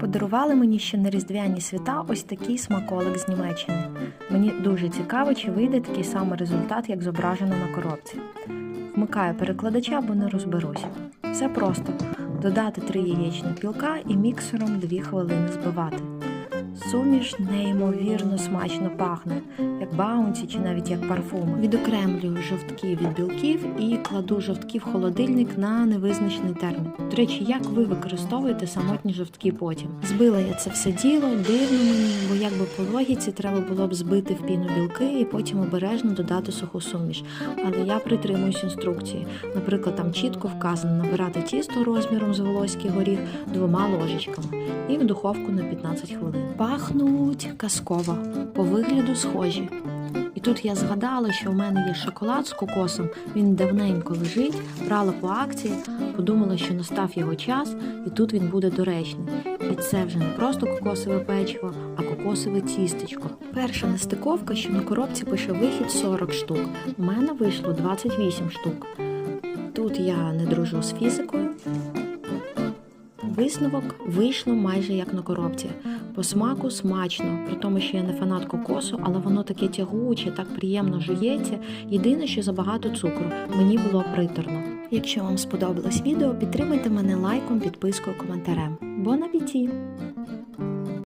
Подарували мені ще на різдвяні свята ось такий смаколик з Німеччини. Мені дуже цікаво, чи вийде такий самий результат, як зображено на коробці. Вмикаю перекладача, бо не розберусь. Все просто: додати три яєчні пілка і міксером 2 хвилини збивати. Суміш неймовірно смачно пахне, як баунці чи навіть як парфуми. Відокремлюю жовтки від білків і кладу жовтки в холодильник на невизначений термін. До речі, як ви використовуєте самотні жовтки потім? Збила я це все діло, дивно мені, бо якби по логіці треба було б збити в піну білки і потім обережно додати суху суміш. Але я притримуюсь інструкції. Наприклад, там чітко вказано набирати тісто розміром з волоський горіх двома ложечками і в духовку на 15 хвилин. Пахнуть казково, по вигляду схожі. І тут я згадала, що в мене є шоколад з кокосом, він давненько лежить, брала по акції, подумала, що настав його час, і тут він буде доречний. І це вже не просто кокосове печиво, а кокосове тістечко. Перша нестиковка, що на коробці пише вихід 40 штук. У мене вийшло 28 штук. Тут я не дружу з фізикою. Висновок вийшло майже як на коробці. По смаку смачно, при тому, що я не фанат кокосу, але воно таке тягуче, так приємно жується. Єдине, що забагато цукру. Мені було приторно. Якщо вам сподобалось відео, підтримайте мене лайком, підпискою, коментарем. Бон апеті!